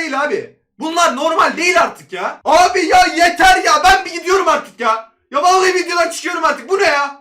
değil abi. Bunlar normal değil artık ya. Abi ya yeter ya ben bir gidiyorum artık ya. Ya vallahi videodan çıkıyorum artık bu ne ya?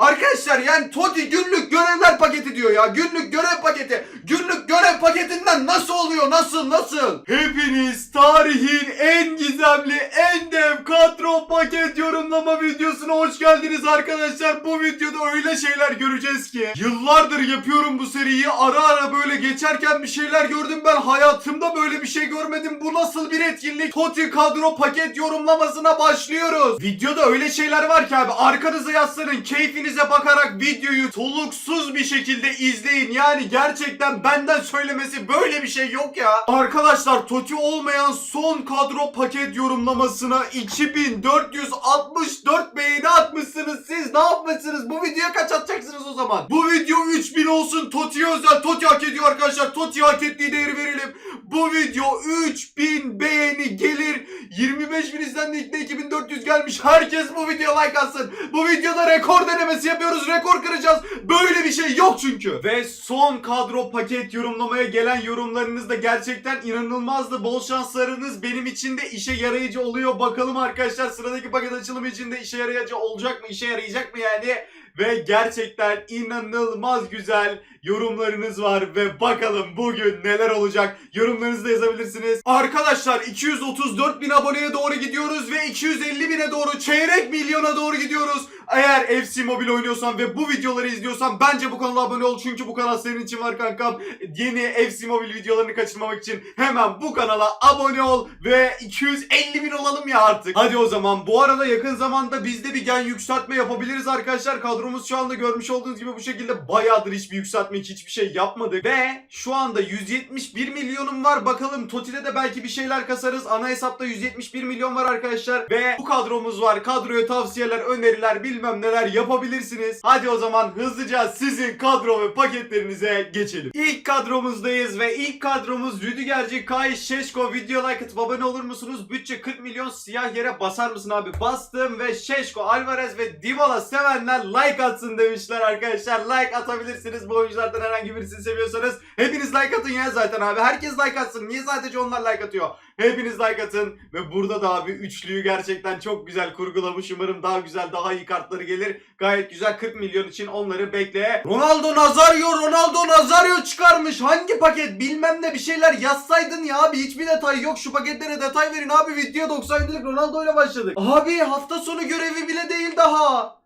Arkadaşlar yani Toti günlük görevler paketi diyor ya. Günlük görev paketi. Günlük görev paketinden nasıl oluyor? Nasıl? Nasıl? Hepiniz tarihin en gizemli, en dev kadro paket yorumlama videosuna hoş geldiniz arkadaşlar. Bu videoda öyle şeyler göreceğiz ki. Yıllardır yapıyorum bu seriyi. Ara ara böyle geçerken bir şeyler gördüm. Ben hayatımda böyle bir şey görmedim. Bu nasıl bir etkinlik? Toti kadro paket yorumlamasına başlıyoruz. Videoda öyle şeyler var ki abi. Arkanıza yaslanın. Keyfinize bakarak videoyu soluksuz bir şekilde izleyin. Yani gerçekten benden söylemesi böyle bir şey yok ya. Arkadaşlar Toti olmayan son kadro paket yorumlamasına 2464 beğeni atmışsınız. Siz ne yapmışsınız? Bu videoya kaç atacaksınız o zaman? Bu video 3000 olsun. Toti'ye özel. Toti hak ediyor arkadaşlar. Toti hak ettiği değeri verelim. Bu video 3000 beğeni gelir. 25 bin izlendiğinde 2400 gelmiş. Herkes bu videoya like atsın. Bu videoda rekor denemesi yapıyoruz. Rekor kıracağız. Böyle bir şey yok çünkü. Ve son kadro paket yorumlamaya gelen yorumlarınız da gerçekten inanılmazdı. Bol şanslarınız benim için de işe yarayıcı oluyor. Bakalım arkadaşlar sıradaki paket açılımı için de işe yarayıcı olacak mı? İşe yarayacak mı yani? Ve gerçekten inanılmaz güzel yorumlarınız var ve bakalım bugün neler olacak yorumlarınızı da yazabilirsiniz. Arkadaşlar 234 bin aboneye doğru gidiyoruz ve 250 bine doğru çeyrek milyona doğru gidiyoruz. Eğer FC Mobile oynuyorsan ve bu videoları izliyorsan bence bu kanala abone ol çünkü bu kanal senin için var kankam. Yeni FC Mobile videolarını kaçırmamak için hemen bu kanala abone ol ve 250 bin olalım ya artık. Hadi o zaman bu arada yakın zamanda biz de bir gen yükseltme yapabiliriz arkadaşlar. Kadromuz şu anda görmüş olduğunuz gibi bu şekilde bayağıdır hiçbir yükseltme hiç hiçbir şey yapmadık. Ve şu anda 171 milyonum var. Bakalım Toti'de de belki bir şeyler kasarız. Ana hesapta 171 milyon var arkadaşlar. Ve bu kadromuz var. Kadroya tavsiyeler, öneriler, bilmem neler yapabilirsiniz. Hadi o zaman hızlıca sizin kadro ve paketlerinize geçelim. İlk kadromuzdayız ve ilk kadromuz Rüdigerci, Kay, Şeşko. Video like atıp abone olur musunuz? Bütçe 40 milyon siyah yere basar mısın abi? Bastım ve Şeşko, Alvarez ve Dybala sevenler like atsın demişler arkadaşlar. Like atabilirsiniz bu oyunculardan herhangi birisini seviyorsanız. Hepiniz like atın ya zaten abi. Herkes like atsın. Niye sadece onlar like atıyor? Hepiniz like atın ve burada da abi üçlüyü gerçekten çok güzel kurgulamış. Umarım daha güzel, daha iyi kartları gelir. Gayet güzel 40 milyon için onları bekle. Ronaldo Nazario, Ronaldo Nazario çıkarmış. Hangi paket bilmem ne bir şeyler yazsaydın ya abi. Hiçbir detay yok. Şu paketlere detay verin abi. Video 97'lik Ronaldo ile başladık. Abi hafta sonu görevi bile değil daha.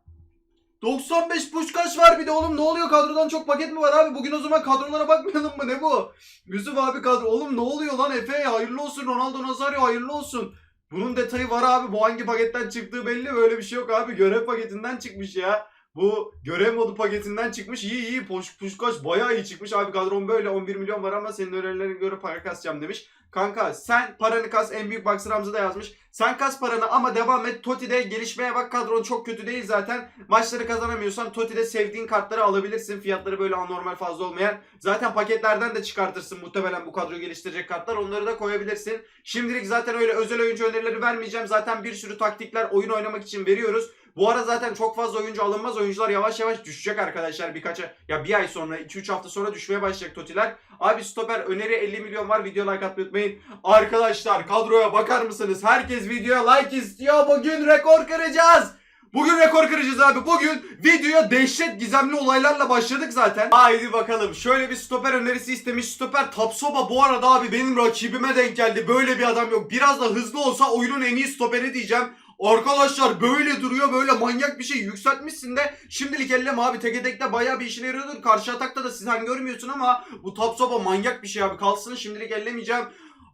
95 Puşkaş var bir de oğlum? Ne oluyor? Kadrodan çok paket mi var abi? Bugün o zaman kadrolara bakmayalım mı? Ne bu? Yusuf abi kadro. Oğlum ne oluyor lan Efe? Hayırlı olsun. Ronaldo Nazario hayırlı olsun. Bunun detayı var abi. Bu hangi paketten çıktığı belli. Böyle bir şey yok abi. Görev paketinden çıkmış ya bu görev modu paketinden çıkmış iyi iyi Puş, Puşkaş bayağı iyi çıkmış abi kadron böyle 11 milyon var ama senin önerilerine göre para kasacağım demiş Kanka sen paranı kas en büyük Rams'ı da yazmış. Sen kas paranı ama devam et. Toti'de gelişmeye bak. Kadron çok kötü değil zaten. Maçları kazanamıyorsan Toti'de sevdiğin kartları alabilirsin. Fiyatları böyle anormal fazla olmayan. Zaten paketlerden de çıkartırsın muhtemelen bu kadro geliştirecek kartlar. Onları da koyabilirsin. Şimdilik zaten öyle özel oyuncu önerileri vermeyeceğim. Zaten bir sürü taktikler oyun oynamak için veriyoruz. Bu ara zaten çok fazla oyuncu alınmaz. Oyuncular yavaş yavaş düşecek arkadaşlar birkaç ya bir ay sonra 2-3 hafta sonra düşmeye başlayacak Totiler. Abi stoper öneri 50 milyon var. Video like atmayı unutmayın. Arkadaşlar kadroya bakar mısınız? Herkes videoya like istiyor. Bugün rekor kıracağız. Bugün rekor kıracağız abi. Bugün videoya dehşet gizemli olaylarla başladık zaten. Haydi bakalım. Şöyle bir stoper önerisi istemiş. Stoper Tapsoba bu arada abi benim rakibime denk geldi. Böyle bir adam yok. Biraz da hızlı olsa oyunun en iyi stoperi diyeceğim. Arkadaşlar böyle duruyor böyle manyak bir şey yükseltmişsin de şimdilik elleme abi teke tekte bayağı bir işine yarıyordur. Karşı atakta da sen görmüyorsun ama bu Tapsoba manyak bir şey abi kalsın şimdilik ellemeyeceğim.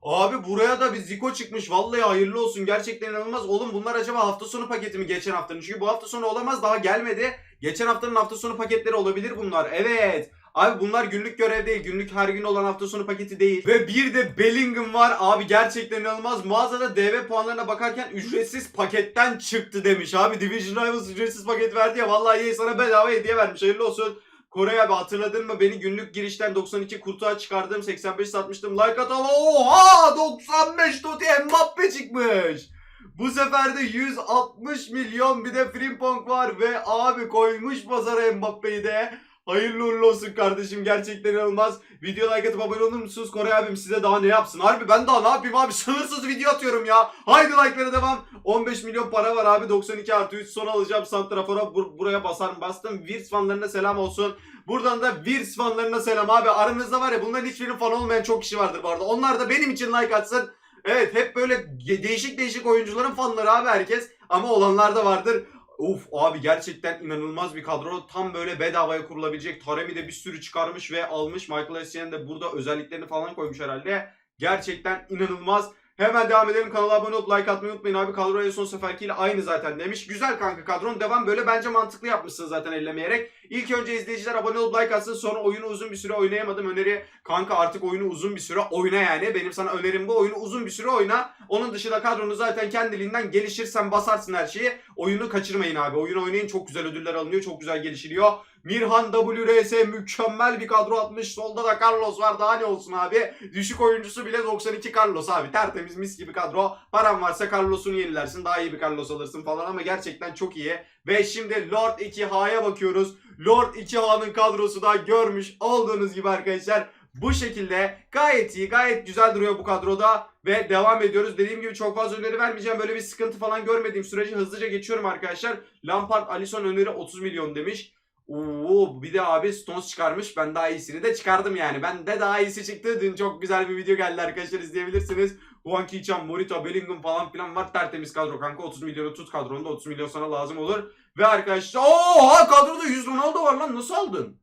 Abi buraya da bir Zico çıkmış. Vallahi hayırlı olsun. Gerçekten inanılmaz. Oğlum bunlar acaba hafta sonu paketi mi geçen haftanın? Çünkü bu hafta sonu olamaz. Daha gelmedi. Geçen haftanın hafta sonu paketleri olabilir bunlar. Evet. Abi bunlar günlük görev değil. Günlük her gün olan hafta sonu paketi değil. Ve bir de Bellingham var. Abi gerçekten inanılmaz. Mağazada DV puanlarına bakarken ücretsiz paketten çıktı demiş. Abi Division Rivals ücretsiz paket verdi ya. Vallahi EA sana bedava hediye vermiş. Hayırlı olsun. Kore abi hatırladın mı? Beni günlük girişten 92 kurtuğa çıkardım. 85 satmıştım. Like at ama oha 95 Totti Mbappe çıkmış. Bu sefer de 160 milyon bir de Frimpong var ve abi koymuş pazara Mbappe'yi de. Hayırlı uğurlu olsun kardeşim gerçekten inanılmaz. Video like atıp abone olur musunuz? Koray abim size daha ne yapsın? Harbi ben daha ne yapayım abi? Sınırsız video atıyorum ya. Haydi like'lara devam. 15 milyon para var abi. 92 artı 3 son alacağım. Santrafor'a bur- buraya basar bastım. Virs fanlarına selam olsun. Buradan da Virs fanlarına selam abi. Aranızda var ya bunların hiçbirinin fan olmayan çok kişi vardır bu arada. Onlar da benim için like atsın. Evet hep böyle değişik değişik oyuncuların fanları abi herkes. Ama olanlar da vardır. Uf abi gerçekten inanılmaz bir kadro. Tam böyle bedavaya kurulabilecek. Taremi de bir sürü çıkarmış ve almış. Michael Essien de burada özelliklerini falan koymuş herhalde. Gerçekten inanılmaz. Hemen devam edelim. Kanala abone olup like atmayı unutmayın abi. Kadro en son seferkiyle aynı zaten demiş. Güzel kanka kadron. Devam böyle bence mantıklı yapmışsın zaten ellemeyerek. İlk önce izleyiciler abone olup like atsın. Sonra oyunu uzun bir süre oynayamadım. Öneri kanka artık oyunu uzun bir süre oyna yani. Benim sana önerim bu. Oyunu uzun bir süre oyna. Onun dışında kadronu zaten kendiliğinden gelişir. Sen basarsın her şeyi. Oyunu kaçırmayın abi. Oyun oynayın. Çok güzel ödüller alınıyor. Çok güzel gelişiliyor. Mirhan WRS mükemmel bir kadro atmış. Solda da Carlos var. Daha ne olsun abi. Düşük oyuncusu bile 92 Carlos abi. Tertemiz mis gibi kadro. Paran varsa Carlos'unu yenilersin. Daha iyi bir Carlos alırsın falan ama gerçekten çok iyi. Ve şimdi Lord 2H'ya bakıyoruz. Lord 2H'nın kadrosu da görmüş olduğunuz gibi arkadaşlar. Bu şekilde gayet iyi, gayet güzel duruyor bu kadroda ve devam ediyoruz. Dediğim gibi çok fazla öneri vermeyeceğim. Böyle bir sıkıntı falan görmediğim sürece hızlıca geçiyorum arkadaşlar. Lampard, Alisson öneri 30 milyon demiş. Oo, bir de abi Stones çıkarmış. Ben daha iyisini de çıkardım yani. Ben de daha iyisi çıktı. Dün çok güzel bir video geldi arkadaşlar izleyebilirsiniz. Juan Kichan, Morita, Bellingham falan filan var. Tertemiz kadro kanka. 30 milyonu tut kadronda. 30 milyon sana lazım olur. Ve arkadaşlar oha kadroda 100 Ronaldo var lan. Nasıl aldın?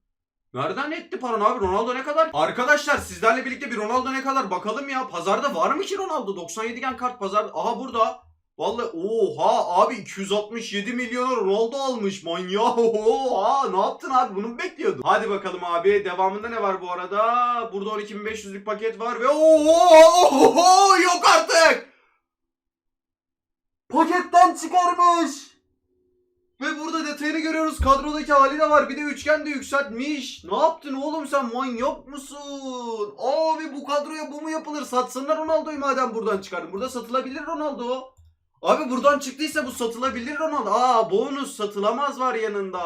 Nereden etti paran abi? Ronaldo ne kadar? Arkadaşlar sizlerle birlikte bir Ronaldo ne kadar bakalım ya. Pazarda var mı ki Ronaldo? 97 gen kart pazarda. Aha burada. Vallahi oha abi 267 milyona Ronaldo almış manyak. Oha ne yaptın abi bunu mu bekliyordun? Hadi bakalım abi devamında ne var bu arada? Burada 12.500'lük paket var ve oho, oho yok artık. Paketten çıkarmış. Ve burada detayını görüyoruz. Kadrodaki hali de var. Bir de üçgen de yükseltmiş. Ne yaptın oğlum sen manyak mısın? Abi bu kadroya bu mu yapılır? Satsınlar Ronaldo'yu madem buradan çıkardın. Burada satılabilir Ronaldo. Abi buradan çıktıysa bu satılabilir Ronaldo. Aa bonus satılamaz var yanında.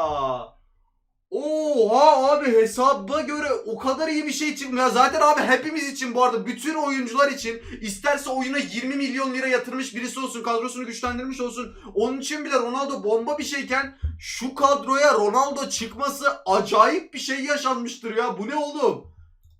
Oha abi hesaba göre o kadar iyi bir şey çıkmıyor. Zaten abi hepimiz için bu arada bütün oyuncular için isterse oyuna 20 milyon lira yatırmış birisi olsun kadrosunu güçlendirmiş olsun. Onun için bile Ronaldo bomba bir şeyken şu kadroya Ronaldo çıkması acayip bir şey yaşanmıştır ya. Bu ne oğlum?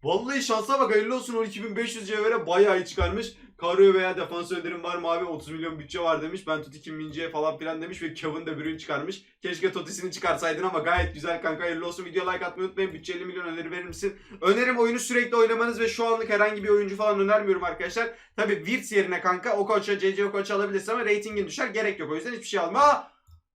Vallahi şansa bak hayırlı olsun 12.500 cevhere bayağı iyi çıkarmış. Kadroya veya defans önerim var mı abi 30 milyon bütçe var demiş. Ben Totti Kim Mince'ye falan filan demiş ve Kevin de ürün çıkarmış. Keşke Totti'sini çıkarsaydın ama gayet güzel kanka hayırlı olsun. Video like atmayı unutmayın. Bütçe 50 milyon öneri verir misin? Önerim oyunu sürekli oynamanız ve şu anlık herhangi bir oyuncu falan önermiyorum arkadaşlar. Tabi Wirtz yerine kanka o koça CC o koça alabilirsin ama ratingin düşer gerek yok. O yüzden hiçbir şey alma.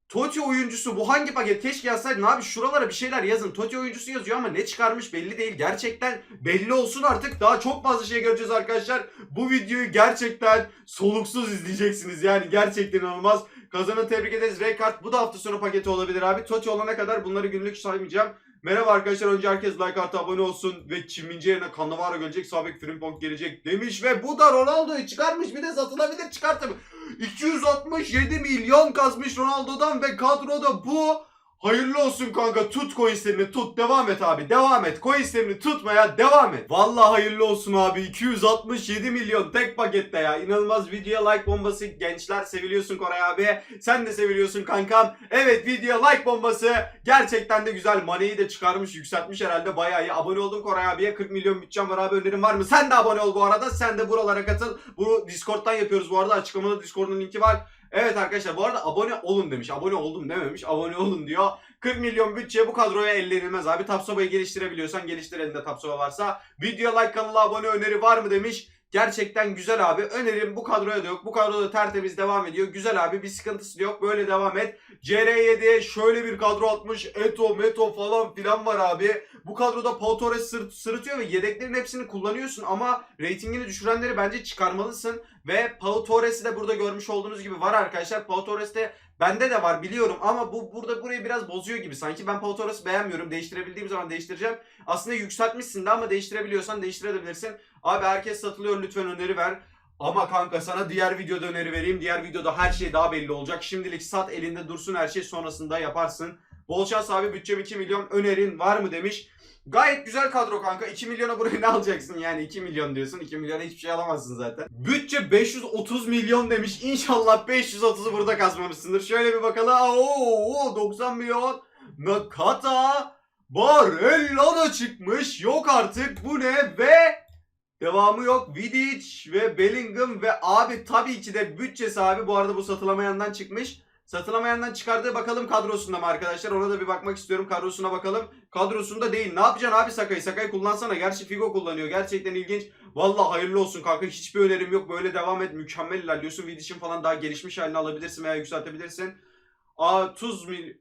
Totti oyuncusu bu hangi paket? Keşke yazsaydın abi şuralara bir şeyler yazın. Totti oyuncusu yazıyor ama ne çıkarmış belli değil. Gerçekten belli olsun artık. Daha çok fazla şey göreceğiz arkadaşlar. Bu videoyu gerçekten soluksuz izleyeceksiniz. Yani gerçekten inanılmaz. Kazanı tebrik ederiz. Rekart bu da hafta sonu paketi olabilir abi. Totti olana kadar bunları günlük saymayacağım. Merhaba arkadaşlar. Önce herkes like artı abone olsun. Ve Kim Min-jae yerine Cannavaro gelecek. Sabek Frimpong gelecek demiş. Ve bu da Ronaldo'yu çıkarmış. Bir de satılabilir çıkartım. 267 milyon kasmış Ronaldo'dan ve kadroda bu. Hayırlı olsun kanka tut coinslerini tut. Devam et abi devam et. Coinslerini tutmaya devam et. Vallahi hayırlı olsun abi 267 milyon tek pakette ya. İnanılmaz video like bombası. Gençler seviliyorsun Koray abi. Sen de seviliyorsun kankam. Evet video like bombası. Gerçekten de güzel. Maneyi de çıkarmış yükseltmiş herhalde. Bayağı iyi. Abone oldun Koray abiye. 40 milyon bütçem var abi. Önerin var mı? Sen de abone ol bu arada. Sen de buralara katıl. Bunu Discord'dan yapıyoruz bu arada. Açıklamada Discord'un linki var. Evet arkadaşlar bu arada abone olun demiş. Abone oldum dememiş. Abone olun diyor. 40 milyon bütçe bu kadroya ellenilmez abi. Tapsoba'yı geliştirebiliyorsan geliştir elinde Tapsoba varsa. Video like kanala abone öneri var mı demiş. Gerçekten güzel abi. Önerim bu kadroya da yok. Bu kadroda tertemiz devam ediyor. Güzel abi bir sıkıntısı yok. Böyle devam et. CR7'ye şöyle bir kadro atmış. Eto, Meto falan filan var abi. Bu kadroda Pau sırt, sırıtıyor ve yedeklerin hepsini kullanıyorsun ama reytingini düşürenleri bence çıkarmalısın. Ve Pau Torres'i de burada görmüş olduğunuz gibi var arkadaşlar. Pau Torres de bende de var biliyorum ama bu burada burayı biraz bozuyor gibi. Sanki ben Pau Torres'i beğenmiyorum. Değiştirebildiğim zaman değiştireceğim. Aslında yükseltmişsin de ama değiştirebiliyorsan değiştirebilirsin. Abi herkes satılıyor lütfen öneri ver. Ama kanka sana diğer videoda öneri vereyim. Diğer videoda her şey daha belli olacak. Şimdilik sat elinde dursun her şey sonrasında yaparsın. Bol şans abi bütçem 2 milyon önerin var mı demiş. Gayet güzel kadro kanka. 2 milyona buraya ne alacaksın yani 2 milyon diyorsun. 2 milyona hiçbir şey alamazsın zaten. Bütçe 530 milyon demiş. İnşallah 530'u burada kazmamışsındır. Şöyle bir bakalım. Oo, 90 milyon. Nakata Barella da çıkmış. Yok artık. Bu ne? Ve devamı yok. Vidic ve Bellingham ve abi tabii ki de bütçesi abi. Bu arada bu satılamayandan çıkmış. Satılamayandan çıkardığı bakalım kadrosunda mı arkadaşlar? Ona da bir bakmak istiyorum. Kadrosuna bakalım. Kadrosunda değil. Ne yapacaksın abi Sakay'ı? Sakay'ı kullansana. Gerçi Figo kullanıyor. Gerçekten ilginç. Vallahi hayırlı olsun kanka. Hiçbir önerim yok. Böyle devam et. Mükemmel ilerliyorsun. Vidic'in falan daha gelişmiş halini alabilirsin veya yükseltebilirsin. Aa 30 mil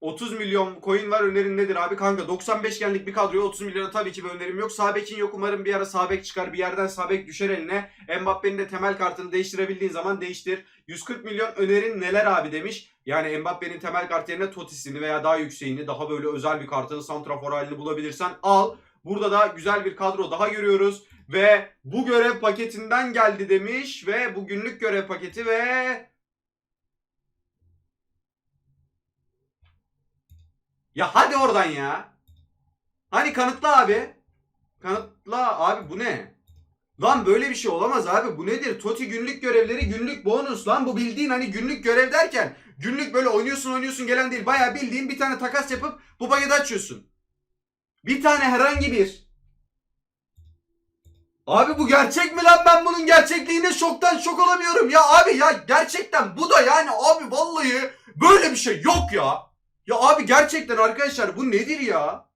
30 milyon coin var önerin nedir abi? Kanka 95 genlik bir kadroya 30 milyona tabii ki bir önerim yok. Sabek'in yok umarım bir ara Sabek çıkar bir yerden Sabek düşer eline. Mbappe'nin de temel kartını değiştirebildiğin zaman değiştir. 140 milyon önerin neler abi demiş. Yani Mbappe'nin temel kart yerine Totis'ini veya daha yükseğini daha böyle özel bir kartını santrafor halini bulabilirsen al. Burada da güzel bir kadro daha görüyoruz. Ve bu görev paketinden geldi demiş. Ve bu günlük görev paketi ve Ya hadi oradan ya. Hani kanıtla abi. Kanıtla abi bu ne? Lan böyle bir şey olamaz abi. Bu nedir? Toti günlük görevleri günlük bonus lan. Bu bildiğin hani günlük görev derken günlük böyle oynuyorsun oynuyorsun gelen değil. Bayağı bildiğin bir tane takas yapıp bu paketi açıyorsun. Bir tane herhangi bir. Abi bu gerçek mi lan? Ben bunun gerçekliğine şoktan şok olamıyorum. Ya abi ya gerçekten bu da yani abi vallahi böyle bir şey yok ya. Ya abi gerçekten arkadaşlar bu nedir ya?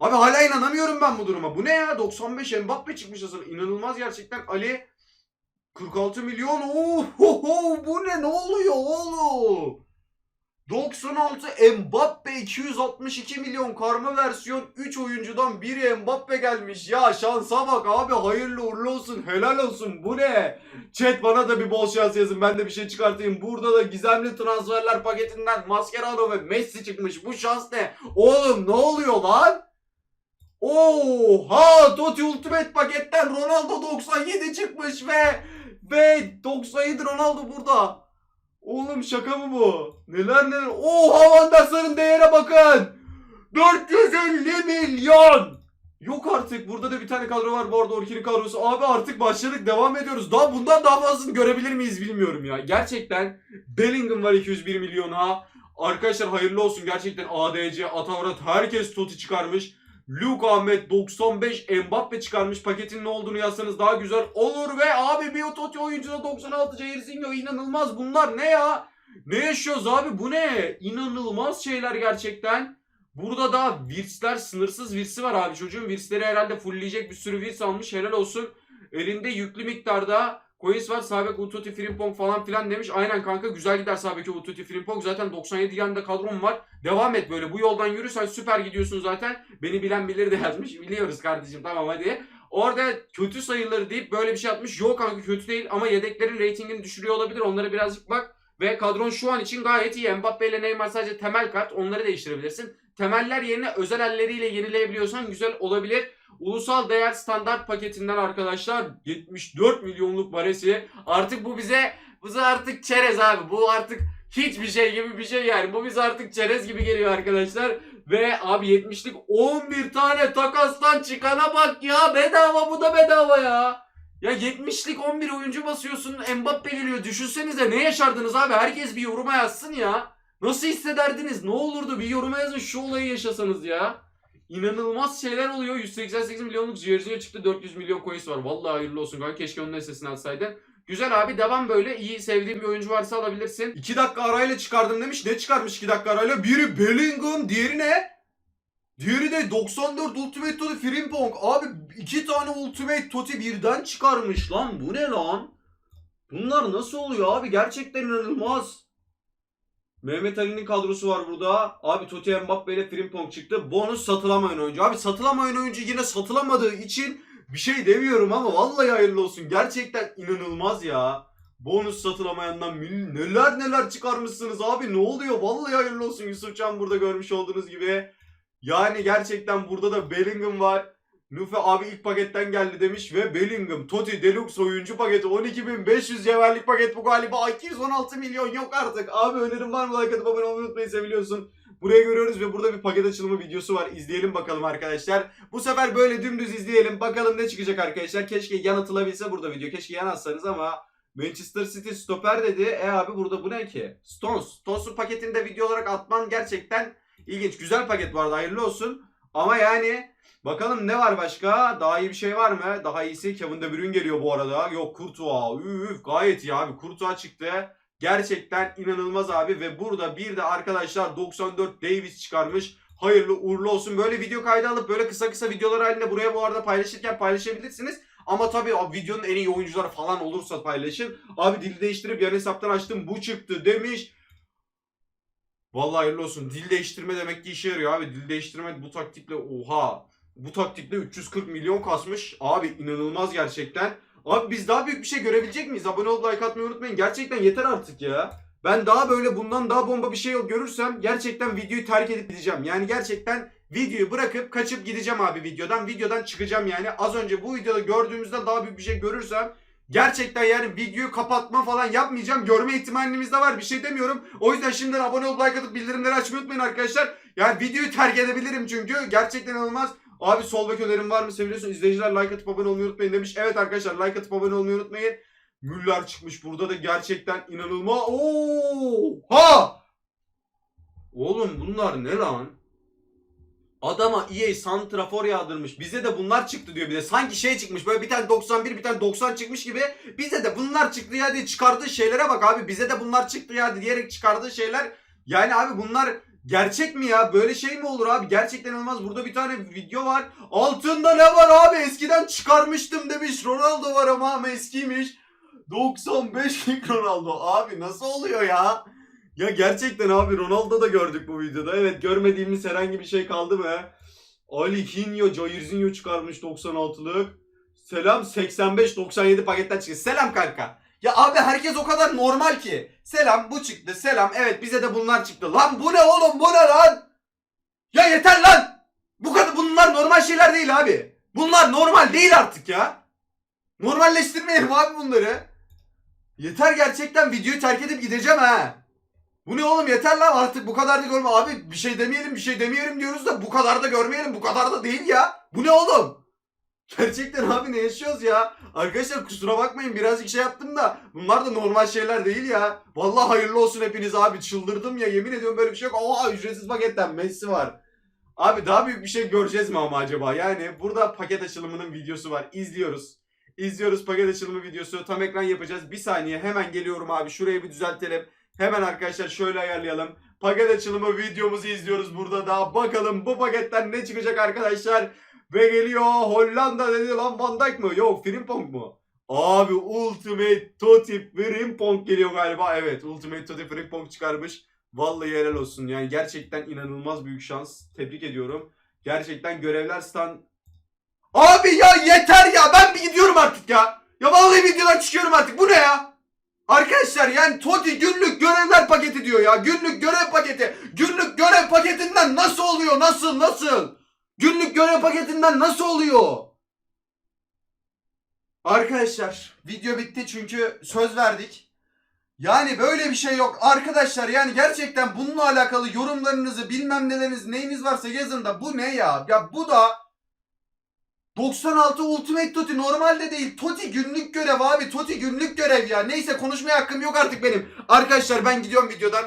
Abi hala inanamıyorum ben bu duruma. Bu ne ya? 95 Mbappe çıkmış asıl. İnanılmaz gerçekten. Ali 46 milyon. Oho, bu ne? Ne oluyor oğlum? 96 Mbappe 262 milyon karma versiyon 3 oyuncudan biri Mbappe gelmiş. Ya şansa bak abi hayırlı uğurlu olsun helal olsun bu ne? Chat bana da bir bol şans yazın ben de bir şey çıkartayım. Burada da gizemli transferler paketinden Mascherano ve Messi çıkmış. Bu şans ne? Oğlum ne oluyor lan? Oha Totti Ultimate paketten Ronaldo 97 çıkmış ve ve 97 Ronaldo burada. Oğlum şaka mı bu? Neler neler? Oha Van der Sar'ın değere bakın. 450 milyon. Yok artık. Burada da bir tane kadro var bu arada Orkin'in kadrosu. Abi artık başladık. Devam ediyoruz. Daha bundan daha fazlasını görebilir miyiz bilmiyorum ya. Gerçekten Bellingham var 201 milyona. Arkadaşlar hayırlı olsun. Gerçekten ADC, Atavrat herkes Toti çıkarmış. Luke Ahmet 95 Mbappe çıkarmış. Paketin ne olduğunu yazsanız daha güzel olur. Ve abi bir Totti oyuncuda 96 Jairzinho inanılmaz. Bunlar ne ya? Ne yaşıyoruz abi bu ne? İnanılmaz şeyler gerçekten. Burada da virsler sınırsız virsi var abi. Çocuğun virsleri herhalde fullleyecek bir sürü virs almış. Helal olsun. Elinde yüklü miktarda coins var. Sabek Ututi Frimpong falan filan demiş. Aynen kanka güzel gider Sabek Ututi Frimpong. Zaten 97 yanında kadrom var. Devam et böyle. Bu yoldan yürürsen süper gidiyorsun zaten. Beni bilen bilir de yazmış. Biliyoruz kardeşim tamam hadi. Orada kötü sayıları deyip böyle bir şey atmış. Yok kanka kötü değil ama yedeklerin reytingini düşürüyor olabilir. Onlara birazcık bak. Ve kadron şu an için gayet iyi. Mbappe ile Neymar sadece temel kart. Onları değiştirebilirsin. Temeller yerine özel elleriyle yenileyebiliyorsan güzel olabilir. Ulusal değer standart paketinden arkadaşlar 74 milyonluk baresi. Artık bu bize bize artık çerez abi. Bu artık hiçbir şey gibi bir şey yani. Bu bize artık çerez gibi geliyor arkadaşlar. Ve abi 70'lik 11 tane takastan çıkana bak ya. Bedava bu da bedava ya. Ya 70'lik 11 oyuncu basıyorsun Mbappe geliyor. Düşünsenize ne yaşardınız abi? Herkes bir yoruma yazsın ya. Nasıl hissederdiniz? Ne olurdu? Bir yoruma yazın şu olayı yaşasanız ya. İnanılmaz şeyler oluyor. 188 milyonluk Jorginho çıktı. 400 milyon coins var. Vallahi hayırlı olsun kanka. Keşke onun sesini atsaydın. Güzel abi devam böyle. İyi sevdiğin bir oyuncu varsa alabilirsin. 2 dakika arayla çıkardım demiş. Ne çıkarmış 2 dakika arayla? Biri Bellingham, diğeri ne? Diğeri de 94 Ultimate Toti Frimpong. Abi iki tane Ultimate Toti birden çıkarmış lan. Bu ne lan? Bunlar nasıl oluyor abi? Gerçekten inanılmaz. Mehmet Ali'nin kadrosu var burada. Abi Totti Mbappe ile Frimpong çıktı. Bonus satılamayan oyuncu. Abi satılamayan oyuncu yine satılamadığı için bir şey demiyorum ama vallahi hayırlı olsun. Gerçekten inanılmaz ya. Bonus satılamayandan neler neler çıkarmışsınız abi. Ne oluyor? Vallahi hayırlı olsun Yusufcan burada görmüş olduğunuz gibi. Yani gerçekten burada da Bellingham var. Nufe abi ilk paketten geldi demiş ve Bellingham, Totti, Deluxe oyuncu paketi 12.500 cevherlik paket bu galiba 216 milyon yok artık. Abi önerim var mı? Like atıp abone olmayı unutmayın seviliyorsun. Buraya görüyoruz ve burada bir paket açılımı videosu var. İzleyelim bakalım arkadaşlar. Bu sefer böyle dümdüz izleyelim. Bakalım ne çıkacak arkadaşlar. Keşke yan atılabilse burada video. Keşke yan atsanız ama Manchester City stoper dedi. E abi burada bu ne ki? Stones. Stones'un paketini de video olarak atman gerçekten ilginç. Güzel paket bu arada hayırlı olsun. Ama yani bakalım ne var başka? Daha iyi bir şey var mı? Daha iyisi Kevin De Bruyne geliyor bu arada. Yok Courtois. Üf gayet iyi abi. Courtois çıktı. Gerçekten inanılmaz abi ve burada bir de arkadaşlar 94 Davis çıkarmış. Hayırlı uğurlu olsun. Böyle video kaydı alıp böyle kısa kısa videolar halinde buraya bu arada paylaşırken paylaşabilirsiniz. Ama tabii abi videonun en iyi oyuncuları falan olursa paylaşın. Abi dil değiştirip yan hesaptan açtım bu çıktı demiş. Vallahi hayırlı olsun. Dil değiştirme demek ki işe yarıyor abi. Dil değiştirme bu taktikle oha. Bu taktikle 340 milyon kasmış. Abi inanılmaz gerçekten. Abi biz daha büyük bir şey görebilecek miyiz? Abone olup like atmayı unutmayın. Gerçekten yeter artık ya. Ben daha böyle bundan daha bomba bir şey görürsem gerçekten videoyu terk edip gideceğim. Yani gerçekten videoyu bırakıp kaçıp gideceğim abi videodan. Videodan çıkacağım yani. Az önce bu videoda gördüğümüzden daha büyük bir şey görürsem gerçekten yani videoyu kapatma falan yapmayacağım. Görme ihtimalimiz de var. Bir şey demiyorum. O yüzden şimdiden abone olup like atıp bildirimleri açmayı unutmayın arkadaşlar. Yani videoyu terk edebilirim çünkü. Gerçekten inanılmaz. Abi sol bek önerim var mı seviyorsun? İzleyiciler like atıp abone olmayı unutmayın demiş. Evet arkadaşlar like atıp abone olmayı unutmayın. Müller çıkmış burada da gerçekten inanılmaz. Oo! Ha! Oğlum bunlar ne lan? Adama EA Santrafor yağdırmış. Bize de bunlar çıktı diyor bir de. Sanki şey çıkmış böyle bir tane 91 bir tane 90 çıkmış gibi. Bize de bunlar çıktı ya diye çıkardığı şeylere bak abi. Bize de bunlar çıktı ya diyerek çıkardığı şeyler. Yani abi bunlar gerçek mi ya? Böyle şey mi olur abi? Gerçekten olmaz. Burada bir tane video var. Altında ne var abi? Eskiden çıkarmıştım demiş. Ronaldo var ama, ama eskiymiş. 95 lik Ronaldo. Abi nasıl oluyor ya? Ya gerçekten abi Ronaldo da gördük bu videoda. Evet görmediğimiz herhangi bir şey kaldı mı? Ali Hinyo, Jairzinho çıkarmış 96'lık. Selam 85-97 paketten çıktı. Selam kanka. Ya abi herkes o kadar normal ki. Selam bu çıktı. Selam evet bize de bunlar çıktı. Lan bu ne oğlum bu ne lan? Ya yeter lan. Bu kadar bunlar normal şeyler değil abi. Bunlar normal değil artık ya. Normalleştirmeyelim abi bunları. Yeter gerçekten videoyu terk edip gideceğim ha. Bu ne oğlum yeter lan artık bu kadar da görme. Abi bir şey demeyelim bir şey demeyelim diyoruz da bu kadar da görmeyelim bu kadar da değil ya. Bu ne oğlum? Gerçekten abi ne yaşıyoruz ya? Arkadaşlar kusura bakmayın birazcık şey yaptım da bunlar da normal şeyler değil ya. Vallahi hayırlı olsun hepiniz abi çıldırdım ya yemin ediyorum böyle bir şey yok. Oha ücretsiz paketten Messi var. Abi daha büyük bir şey göreceğiz mi ama acaba? Yani burada paket açılımının videosu var. İzliyoruz. İzliyoruz paket açılımı videosu. Tam ekran yapacağız. Bir saniye hemen geliyorum abi. Şurayı bir düzeltelim. Hemen arkadaşlar şöyle ayarlayalım. Paket açılımı videomuzu izliyoruz burada da. Bakalım bu paketten ne çıkacak arkadaşlar. Ve geliyor Hollanda dedi lan Van Dijk mı? Yok Frimpong mu? Abi Ultimate Totti Frimpong geliyor galiba. Evet Ultimate Totti Frimpong çıkarmış. Vallahi helal olsun. Yani gerçekten inanılmaz büyük şans. Tebrik ediyorum. Gerçekten görevler stand... Abi ya yeter ya ben bir gidiyorum artık ya. Ya vallahi videodan çıkıyorum artık. Bu ne ya? Arkadaşlar yani Totti günlük görevler paketi diyor ya. Günlük görev paketi. Günlük görev paketinden nasıl oluyor? Nasıl? Nasıl? Günlük görev paketinden nasıl oluyor? Arkadaşlar video bitti çünkü söz verdik. Yani böyle bir şey yok. Arkadaşlar yani gerçekten bununla alakalı yorumlarınızı bilmem neleriniz neyiniz varsa yazın da bu ne ya? Ya bu da 96 Ultimate Totti normalde değil. Totti günlük görev abi. Totti günlük görev ya. Neyse konuşmaya hakkım yok artık benim. Arkadaşlar ben gidiyorum videodan.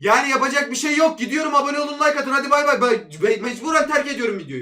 Yani yapacak bir şey yok. Gidiyorum abone olun like atın. Hadi bay. Bay- Mecburen terk ediyorum videoyu.